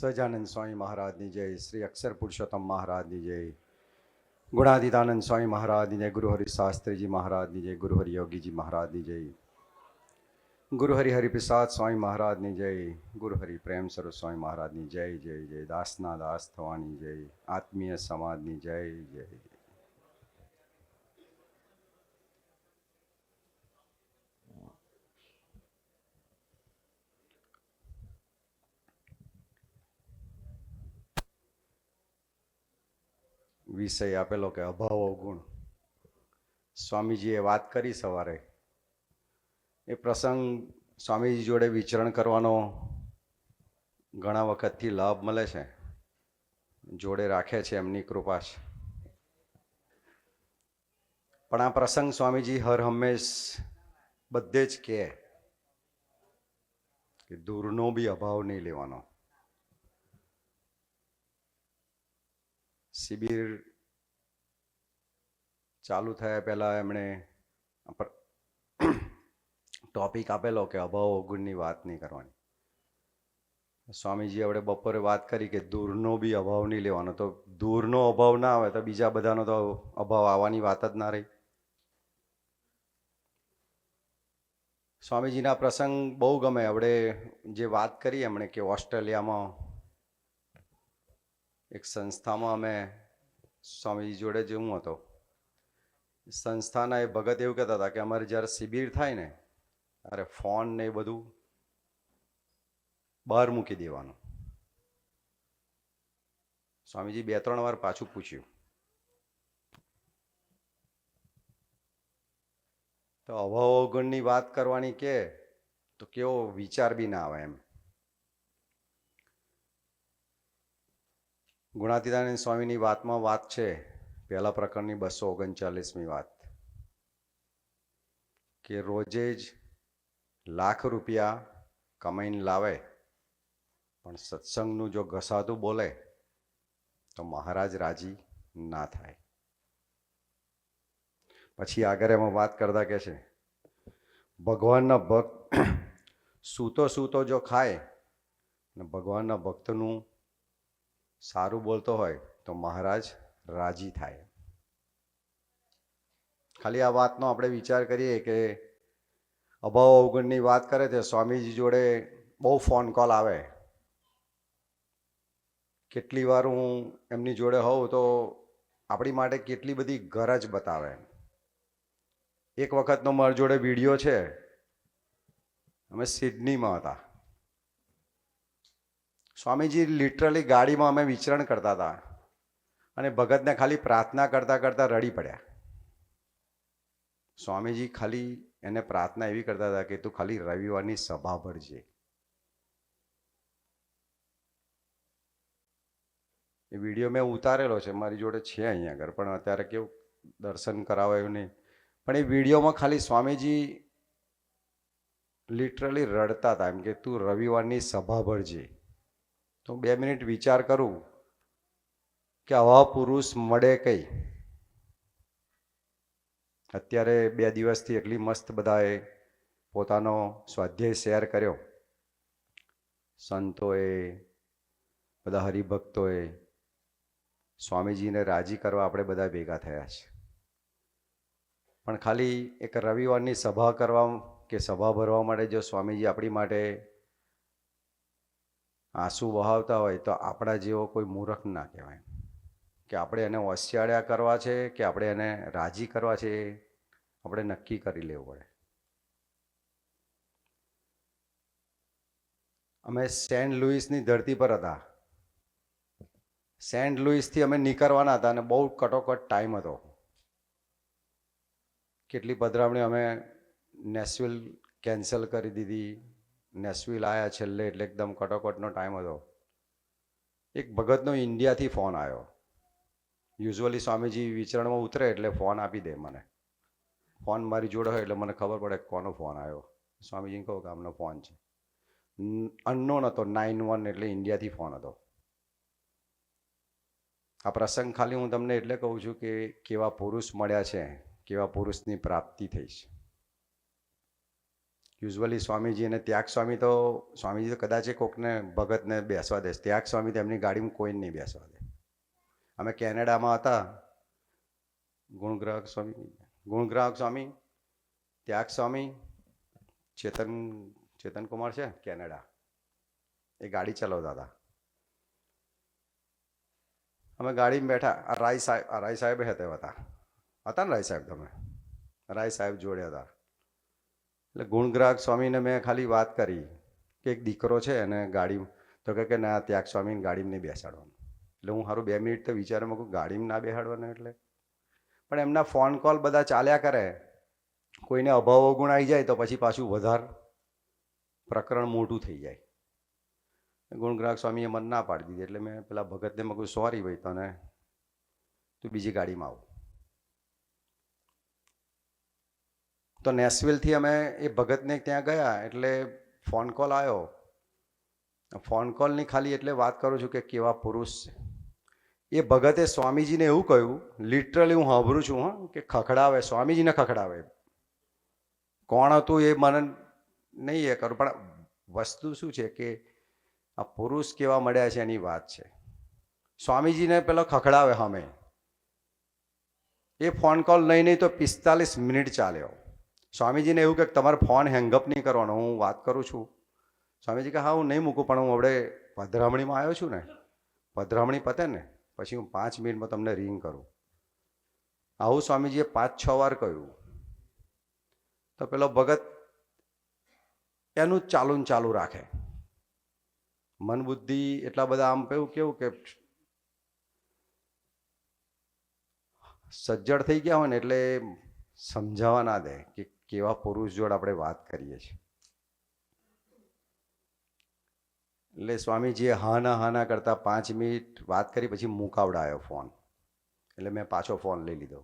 સહજાનંદ સ્વામી મહારાજની જય, શ્રી અક્ષર પુરુષોત્તમ મહારાજની જય, ગુણાદિતાનંદ સ્વામી મહારાજની જય, ગુરુહરિ શાસ્ત્રીજી મહારાજની જય, ગુરુહરિ યોગીજી મહારાજની જય, ગુરુહરિ હરિપ્રસાદ સ્વામી મહારાજની જય, ગુરુહરિ પ્રેમ સ્વરૂપ સ્વામી મહારાજની જય જય જય દાસના દાસ થવાની જય, આત્મીય સમાજની જય જય. વિષય આપેલો કે અભાવ અવગુણ. સ્વામીજીએ વાત કરી સવારે. એ પ્રસંગ સ્વામીજી જોડે વિચરણ કરવાનો ઘણા વખતથી લાભ મળે છે. જોડે રાખે છે એમની કૃપા છે. પણ આ પ્રસંગ સ્વામીજી હર હંમેશ બધે જ કહે કે દૂરનો બી અભાવ નહીં લેવાનો. શિબિર ચાલુ થયા પહેલાં એમણે ટોપિક આપેલો કે અભાવ અવગુણની વાત નહીં કરવાની. સ્વામીજી આપણે બપોરે વાત કરી કે દૂરનો બી અભાવ નહીં લેવાનો. તો દૂરનો અભાવ ના આવે તો બીજા બધાનો તો અભાવ આવવાની વાત જ ના રહી. સ્વામીજીના પ્રસંગ બહુ ગમે. આપણે જે વાત કરી એમણે કે ઓસ્ટ્રેલિયામાં એક સંસ્થામાં અમે સ્વામીજી જોડે જે હું હતો. સંસ્થાના એ ભગત એવું કહેતા હતા કે અમારે જ્યારે શિબિર થાય ને, ત્યારે ફોન ને એ બધું બહાર મૂકી દેવાનું. સ્વામીજી બે ત્રણ વાર પાછું પૂછ્યું. તો અભાવ અવગણની વાત કરવાની કે, તો કેવો વિચાર બી ના આવે એમ. ગુણાતીતાનંદ સ્વામીની વાતમાં વાત છે. પહેલા પ્રકરણની બસો ઓગણચાલીસમી વાત. કે રોજે જ લાખ રૂપિયા કમાઈને લાવે, પણ સત્સંગનું જો ઘસાતું બોલે, તો મહારાજ રાજી ના થાય. પછી આગળ એમાં વાત કરતા કે છે, ભગવાનના ભક્ત સૂતો સૂતો જો ખાય ને ભગવાનના ભક્તનું સારું બોલતો હોય તો મહારાજ રાજી થાય. ખાલી આ વાતનો આપણે વિચાર કરીએ કે અભાવ અવગણની વાત કરે છે, સ્વામીજી જોડે બહુ ફોન કોલ આવે. કેટલી વાર હું એમની જોડે હોઉં તો આપણી માટે કેટલી બધી ગરજ બતાવે. એક વખતનો મારી જોડે વીડિયો છે. અમે સિડનીમાં હતા. સ્વામીજી લિટરલી ગાડીમાં અમે વિચરણ કરતા હતા. અને ભગતને ખાલી પ્રાર્થના કરતાં કરતાં રડી પડ્યા. સ્વામીજી ખાલી એને પ્રાર્થના એવી કરતા હતા કે, તું ખાલી રવિવારની સભા ભરજે એ વીડિયો મેં ઉતારેલો છે, મારી જોડે છે અહીંયા આગળ, પણ અત્યારે કેવું દર્શન કરાવાયું નહીં. પણ એ વિડીયોમાં ખાલી સ્વામીજી લિટરલી રડતા હતા, એમ કે, તું રવિવારની સભા ભરજે તો બે મિનિટ વિચાર કરું કે આવા પુરુષ મળે કઈ? અત્યારે બે દિવસથી એટલી મસ્ત બધાએ પોતાનો સ્વાધ્યાય શેર કર્યો. સંતોએ, બધા હરિભક્તોએ, સ્વામીજીને રાજી કરવા આપણે બધા ભેગા થયા છે. પણ ખાલી એક રવિવારની સભા કરવા કે સભા ભરવા માટે જો સ્વામીજી આપણી માટે આંસુ વહાવતા હોય તો આપણા જેવો કોઈ મૂર્ખ ના કહેવાય. કે આપણે એને ઓશિયાળ્યા કરવા છે કે આપણે એને રાજી કરવા છે આપણે નક્કી કરી લેવું પડે. અમે સેન્ટ લુઈસની ધરતી પર હતા. સેન્ટ લુઈસથી અમે નીકળવાના હતા અને બહુ કટોકટ ટાઈમ હતો. કેટલી પધરામણી અમે નેશવિલ કેન્સલ કરી દીધી. નેસવિલ આવ્યા છેલ્લે એટલે એકદમ કટોકટનો ટાઈમ હતો. એક ભગતનો ઇન્ડિયાથી ફોન આવ્યો યુઝ્યુઅલી સ્વામીજી વિચરણમાં ઉતરે એટલે ફોન આપી દે મને. ફોન મારી જોડે હોય એટલે મને ખબર પડે કોનો ફોન આવ્યો સ્વામીજીને કહું કે આમનો ફોન છે. અનનોન હતો નાઇન વન એટલે ઇન્ડિયાથી ફોન હતો. આ પ્રસંગ ખાલી હું તમને એટલે કહું છું કે કેવા પુરુષ મળ્યા છે, કેવા પુરુષની પ્રાપ્તિ થઈ છે. યુઝ્યુઅલી સ્વામીજી અને ત્યાગ સ્વામી તો, સ્વામીજી તો કદાચ કોકને ભગતને બેસવા દે ત્યાગ સ્વામી તો એમની ગાડીમાં કોઈને નહીં બેસવા દે. અમે કેનેડામાં હતા. ગુણગ્રાહક સ્વામી ગુણગ્રાહક સ્વામી, ત્યાગ સ્વામી, ચેતન ચેતન કુમાર છે કેનેડા. એ ગાડી ચલાવતા હતા. અમે ગાડીમાં બેઠા. આ રાય સાહેબ રાય સાહેબ હતા. હતા ને રાય સાહેબ તમે? રાય સાહેબ જોડે હતા. એટલે ગુણગ્રાહક સ્વામીને મેં ખાલી વાત કરી કે એક દીકરો છે એને ગાડી, તો કહે કે ના, ત્યાગ સ્વામીને ગાડીમાં નહીં બેસાડવાનું. એટલે હું સારું બે મિનિટ તો વિચારે કહું ગાડીમાં ના બેસાડવાનું એટલે? પણ એમના ફોન કોલ બધા ચાલ્યા કરે. કોઈને અભાવ ગુણ આવી જાય તો પછી પાછું વધારે પ્રકરણ મોટું થઈ જાય. ગુણગ્રાહક સ્વામીએ મન ના પાડી દીધી. એટલે મેં પેલા ભગતને મેં કહ્યું સોરી ભાઈ, તને તું બીજી ગાડીમાં આવ. તો નેશવિલથી અમે એ ભગતને ત્યાં ગયા એટલે ફોન કોલ આવ્યો. ફોન કોલની ખાલી એટલે વાત કરું છું કે કેવા પુરુષ છે. એ ભગતે સ્વામીજીને એવું કહ્યું લિટરલી હું સાંભળું છું હા, કે ખખડાવે, સ્વામીજીને ખખડાવે. કોણ હતું એ મને નહીં એ કરું પણ વસ્તુ શું છે કે આ પુરુષ કેવા મળ્યા છે એની વાત છે. સ્વામીજીને પેલો ખખડાવે અમે એ ફોન કોલ નહીં નહીં તો પિસ્તાલીસ મિનિટ ચાલ્યો. સ્વામીજીને એવું કે તમારે ફોન હેંગઅપ નહીં કરવાનો, હું વાત કરું છું. સ્વામીજી કે હા, હું નહીં મૂકું, પણ હું આપણે પધરામણીમાં આવ્યો છું ને. પધરામણી પતે ને, પછી હું પાંચ મિનિટમાં તમને રિંગ કરું. આવું સ્વામીજીએ પાંચ છ વાર કહ્યું. તો પેલો ભગત એનું ચાલુ ને ચાલુ રાખે. મન બુદ્ધિ એટલા બધા આમ કેવું કેવું કે સજ્જડ થઈ ગયા હોય ને એટલે સમજાવવા ના દે કે કેવા પુરુષ જોડે આપણે વાત કરીએ છીએ. એટલે સ્વામીજીએ હા ના હા ના કરતા પાંચ મિનિટ વાત કરી, પછી મુકાવડાયો ફોન. એટલે મેં પાછો ફોન લઈ લીધો.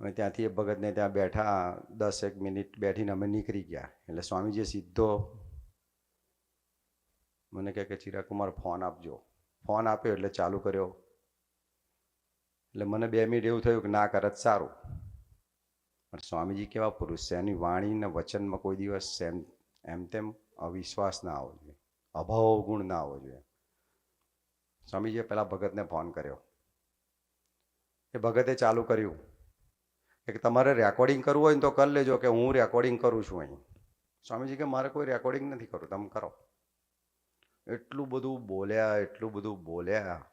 અને ત્યાંથી એ ભગતને ત્યાં બેઠા, દસ એક મિનિટ બેઠીને અમે નીકળી ગયા. એટલે સ્વામીજીએ સીધો મને કહે કે, ચિરાકુમાર, ફોન આપજો. ફોન આપ્યો એટલે ચાલુ કર્યો. એટલે મને બે મિનિટ એવું થયું કે, ના કરત સારું. પણ સ્વામીજી કેવા પુરુષ છે? એની વાણીના વચનમાં કોઈ દિવસ એમ એમ તેમ અવિશ્વાસ ના આવવો જોઈએ. અભાવ ગુણ ના આવવો જોઈએ. સ્વામીજીએ પહેલાં ભગતને ફોન કર્યો. એ ભગતે ચાલુ કર્યું કે તમારે રેકોર્ડિંગ કરવું હોય ને તો કરી લેજો કે હું રેકોર્ડિંગ કરું છું અહીં. સ્વામીજી કે મારે કોઈ રેકોર્ડિંગ નથી કરવું, તમે કરો. એટલું બધું બોલ્યા, એટલું બધું બોલ્યા.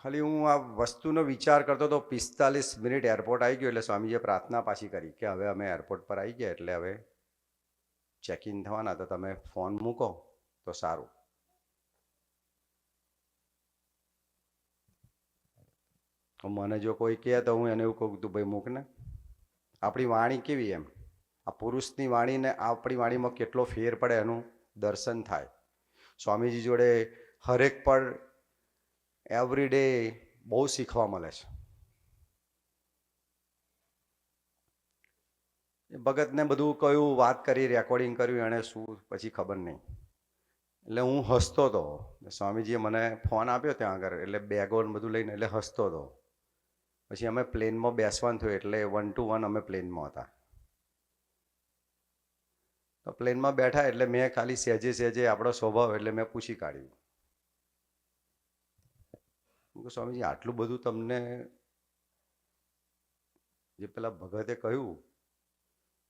ખાલી હું આ વસ્તુનો વિચાર કરતો તો પિસ્તાલીસ મિનિટ એરપોર્ટ આવી ગયો એટલે સ્વામીજીએ પ્રાર્થના પાછી કરી કે હવે અમે એરપોર્ટ પર આવી ગયા એટલે હવે ચેક ઇન થવાના. તો તમે ફોન મૂકો તો સારું. મને જો કોઈ કહે તો હું એને એવું કહું તું ભાઈ મૂકને આપણી વાણી કેવી એમ? આ પુરુષની વાણીને આપણી વાણીમાં કેટલો ફેર પડે એનું દર્શન થાય. સ્વામીજી જોડે હરેક પર એવરી ડે બહુ શીખવા મળે છે. ભગતને બધું કયું વાત કરી રેકોર્ડિંગ કર્યું, એણે શું, પછી ખબર નહીં. એટલે હું હસતો હતો. સ્વામીજીએ મને ફોન આપ્યો ત્યાં આગળ, એટલે બેગો બધું લઈને, એટલે હસતો હતો. પછી અમે પ્લેનમાં બેસવાનું થયું, એટલે વન ટુ વન અમે પ્લેનમાં હતા. તો પ્લેનમાં બેઠા, એટલે મેં ખાલી સહેજે સહેજે આપણો સ્વભાવ, એટલે મેં પૂછી કાઢ્યું. કહું, સ્વામીજી આટલું બધું તમને જે પેલા ભગતે કહ્યું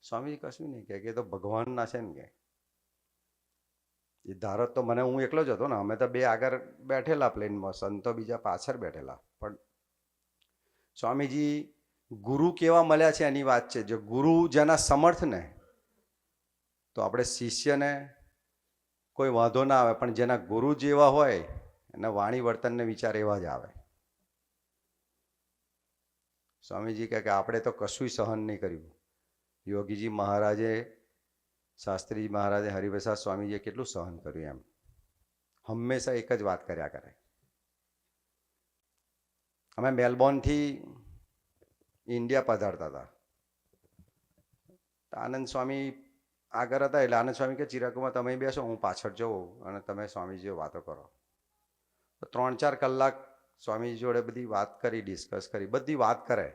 સ્વામીજી કશું નહીં કે તો ભગવાનના છે ને કે એ ધારત તો મને હું એકલો જ હતો ને અમે તો બે આગળ બેઠેલા પ્લેનમાં સંતો બીજા પાછળ બેઠેલા. પણ સ્વામીજી ગુરુ કેવા મળ્યા છે એની વાત છે. જો ગુરુ જેના સમર્થ ને તો આપણે શિષ્યને કોઈ વાંધો ના આવે પણ જેના ગુરુ જેવા હોય એના વાણી વર્તનને વિચાર એવા જ આવે. સ્વામીજી કહે કે આપણે તો કશું સહન નહીં કર્યું. યોગીજી મહારાજે, શાસ્ત્રીજી મહારાજે, હરિપ્રસાદ સ્વામીજીએ કેટલું સહન કર્યું એમ. હંમેશા એક જ વાત કર્યા કરે. અમે મેલબોર્નથી ઇન્ડિયા પધારતા હતા. આનંદ સ્વામી આગળ હતા એટલે આનંદ સ્વામી કે, ચિરાગમાં તમે બેસો, હું પાછળ જઉં અને તમે સ્વામીજીઓ વાતો કરો. ત્રણ ચાર કલાક સ્વામીજી જોડે બધી વાત કરી ડિસ્કસ કરી, બધી વાત કરે.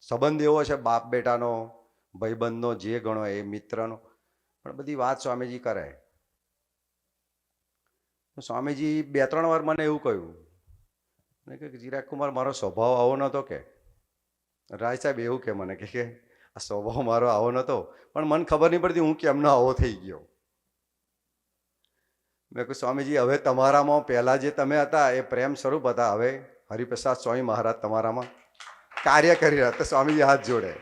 સંબંધ એવો છે બાપ બેટાનો, ભાઈબંધનો, જે ગણો એ મિત્રનો, પણ બધી વાત સ્વામીજી કરે. સ્વામીજી બે ત્રણ વાર મને એવું કહ્યું. મેં કે ચિરાગ કુમાર મારો સ્વભાવ આવો નહોતો કે. રાય સાહેબ એવું કે મને કે આ સ્વભાવ મારો આવો નહોતો, પણ મને ખબર નહીં પડતી હું કેમનો આવો થઈ ગયો. મેં કહ્યું, સ્વામીજી, હવે તમારામાં પહેલાં જે તમે હતા, એ પ્રેમ સ્વરૂપ હતા. હવે હરિપ્રસાદ સ્વામી મહારાજ તમારામાં કાર્ય કરી રહ્યા. તો સ્વામીજી હાથ જોડે.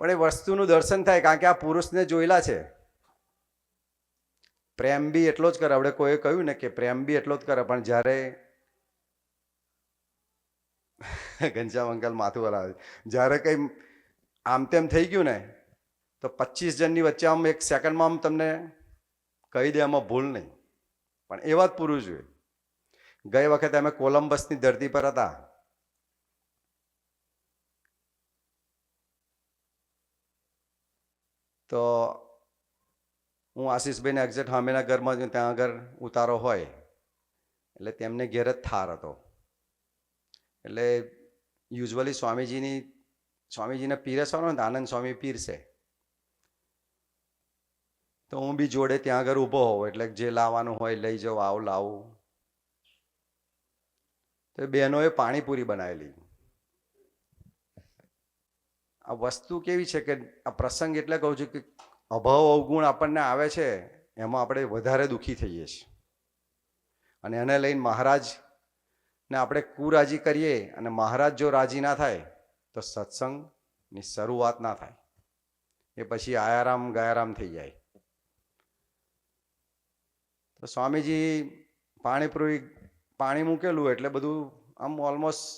પણ એ વસ્તુનું દર્શન થાય, કારણ કે આ પુરુષને જોયેલા છે. પ્રેમ બી એટલો જ કરે. આપણે કોઈએ કહ્યું ને કે પ્રેમ બી એટલો જ કરે, પણ જ્યારે ઘનશ્યામ અંકલ માથું હલાવે જ્યારે કંઈ આમ તેમ થઈ ગયું ને, તો પચીસ જણની વચ્ચે આમ એક સેકન્ડમાં આમ તમને કહી દે આમાં ભૂલ નહીં. પણ એ વાત પૂરું જોઈએ ગઈ વખતે અમે કોલંબસની ધરતી પર હતા. તો હું આશીષભાઈને એક્ઝેક્ટ સામેના ઘરમાં જ ત્યાં આગળ ઉતારો હોય. એટલે તેમને ઘેર જ થાર હતો. એટલે યુઝવલી સ્વામીજીની, સ્વામીજીને પીરસવાનો ને, આનંદ સ્વામી પીરસે તો હું બી જોડે ત્યાં આગળ ઊભો હોઉં, એટલે જે લાવવાનું હોય લઈ જાઉં, આવું લાવું. તો બહેનોએ પાણીપુરી બનાવેલી. આ વસ્તુ કેવી છે કે આ પ્રસંગ એટલે કહું છું કે અભાવ અવગુણ આપણને આવે છે, એમાં આપણે વધારે દુઃખી થઈએ છીએ. અને એને લઈને મહારાજને આપણે કુરાજી કરીએ અને મહારાજ જો રાજી ના થાય, તો સત્સંગની શરૂઆત ના થાય. એ પછી આયારામ ગયારામ થઈ જાય. તો સ્વામીજી પાણીપુરી પાણી મૂકેલું એટલે બધું આમ ઓલમોસ્ટ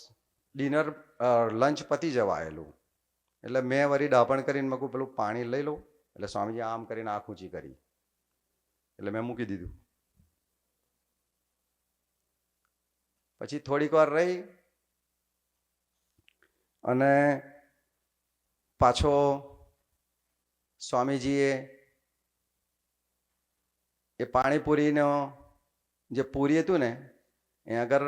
ડિનર લંચ પતી જવાયેલું એટલે મેં વળી ડાપણ કરીને મૂકું પેલું પાણી લઈ લઉં. એટલે સ્વામીજી આમ કરીને આંખ ઊંચી કરી. એટલે મેં મૂકી દીધું. પછી થોડીક વાર રહી અને પાછો સ્વામીજીએ એ પાણીપુરીનો જે પૂરી હતું ને, એ આગળ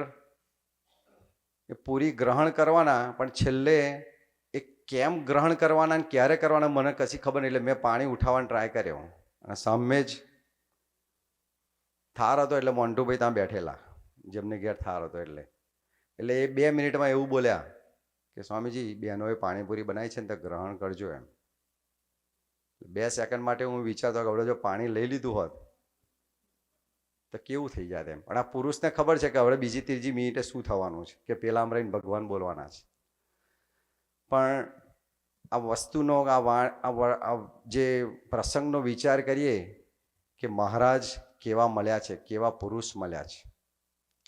એ પૂરી ગ્રહણ કરવાના, પણ છેલ્લે એ કેમ ગ્રહણ કરવાના અને ક્યારે કરવાના મને કશી ખબર નહીં, એટલે મેં પાણી ઉઠાવવાનો ટ્રાય કર્યો. અને સામે જ થાર હતો એટલે મોન્ટુભાઈ ત્યાં બેઠેલા, જેમને ઘેર થાર હતો એટલે. એટલે એ બે મિનિટમાં એવું બોલ્યા કે, સ્વામીજી બહેનોએ પાણીપુરી બનાવી છે ને તો ગ્રહણ કરજો એમ. બે સેકન્ડ માટે હું વિચારતો કે આપણે જો પાણી લઈ લીધું હોત તો કેવું થઈ જાય એમ? પણ આ પુરુષને ખબર છે કે હવે બીજી ત્રીજી મિનિટે શું થવાનું છે? કે પહેલાં રહીને ભગવાન બોલવાના છે. પણ આ વસ્તુનો, આ આ જે પ્રસંગનો વિચાર કરીએ કે મહારાજ કેવા મળ્યા છે, કેવા પુરુષ મળ્યા છે.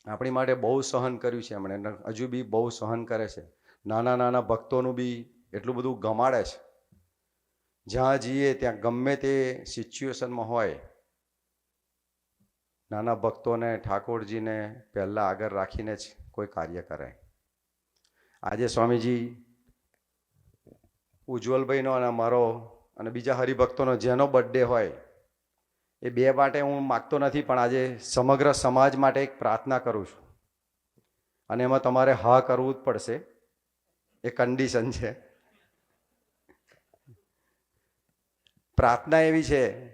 આપણી માટે બહુ સહન કર્યું છે એમણે. હજુ બી બહુ સહન કરે છે. નાના નાના ભક્તોનું બી એટલું બધું ગમાડે છે. જ્યાં જઈએ ત્યાં ગમે તે સિચ્યુએશનમાં હોય નાના ભક્તોને ઠાકોરજીને પહેલાં આગળ રાખીને જ કોઈ કાર્ય કરે આજે સ્વામીજી ઉજ્જવલભાઈનો અને મારો અને બીજા હરિભક્તોનો જેનો બર્થડે હોય, એ બે માટે હું માગતો નથી, પણ આજે સમગ્ર સમાજ માટે એક પ્રાર્થના કરું છું. અને એમાં તમારે હા કરવું જ પડશે. એ કન્ડિશન છે. પ્રાર્થના એવી છે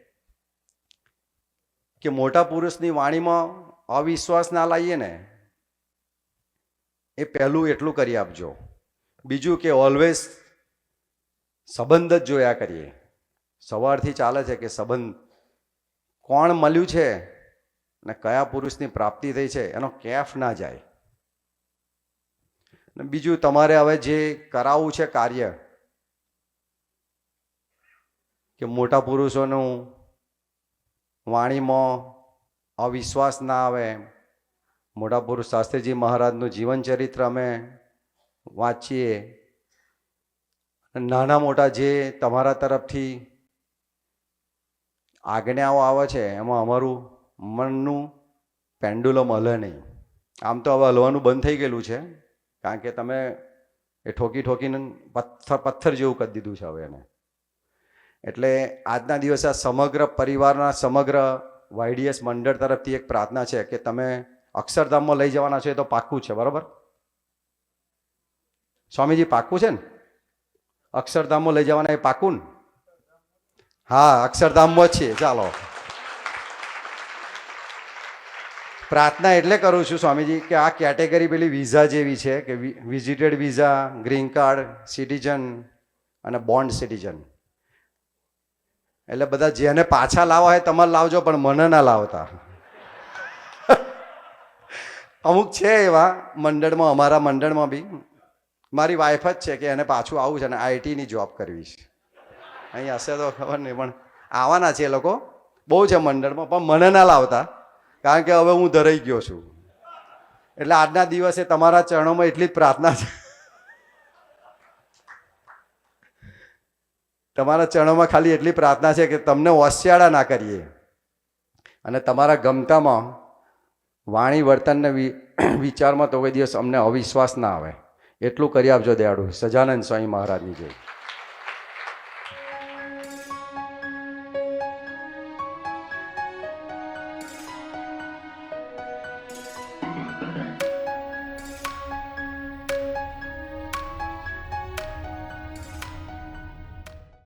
કે મોટા પુરુષની વાણીમાં અવિશ્વાસ ના લાવીએ ને, એ પહેલું એટલું કરી આપજો. બીજું કે ઓલવેઝ સંબંધ જ જોયા કરીએ. સવારથી ચાલે છે કે સંબંધ કોણ મળ્યું છે ને કયા પુરુષની પ્રાપ્તિ થઈ છે, એનો કેફ ના જાય. ને બીજું તમારે હવે જે કરાવવું છે કાર્ય, કે મોટા પુરુષોનું વાણીમાં અવિશ્વાસ ના આવે. મોટા પુરુષ શાસ્ત્રીજી મહારાજનું જીવન ચરિત્ર અમે વાંચીએ. નાના મોટા જે તમારા તરફથી આજ્ઞાઓ આવે છે, એમાં અમારું મનનું પેન્ડુલમ હલે નહીં. આમ તો હવે હલવાનું બંધ થઈ ગયેલું છે, કારણ કે તમે એ ઠોકી ઠોકીને પથ્થર પથ્થર જેવું કરી દીધું છે હવે એને. એટલે આજના દિવસે આ સમગ્ર પરિવારના સમગ્ર વાયડીએસ મંડળ તરફથી એક પ્રાર્થના છે કે તમે અક્ષરધામમાં લઈ જવાના છો એ તો પાક્કું છે, બરાબર? સ્વામીજી, પાક્કું છે ને? અક્ષરધામમાં લઈ જવાના એ પાક્કું ને? હા, અક્ષરધામમાં છીએ ચાલો. પ્રાર્થના એટલે કરું છું સ્વામીજી કે આ કેટેગરી પેલી વિઝા જેવી છે કે visited visa, green card, citizen અને બોન્ડ સિટીઝન. એટલે બધા જેને પાછા લાવવા હોય તમારે લાવજો, પણ મને ના લાવતા. અમુક છે એવા મંડળમાં, અમારા મંડળમાં બી. મારી વાઈફ જ છે કે એને પાછું આવું છે અને આઈટીની જોબ કરવી છે. અહીં હશે તો ખબર નહીં, પણ આવવાના છે એ લોકો. બહુ છે મંડળમાં, પણ મને ના લાવતા. કારણ કે હવે હું ધરાઈ ગયો છું. એટલે આજના દિવસે તમારા ચરણોમાં એટલી જ પ્રાર્થના છે. તમારા ચરણોમાં ખાલી એટલી પ્રાર્થના છે કે તમને ઓસ્યાળા ના કરીએ. અને તમારા ગમતામાં વાણી વર્તનને વિચારમાં તો કોઈ દિવસ અમને અવિશ્વાસ ના આવે. એટલું કરી આપજો દયાળુ. સજાનંદ સ્વામી મહારાજની જોઈ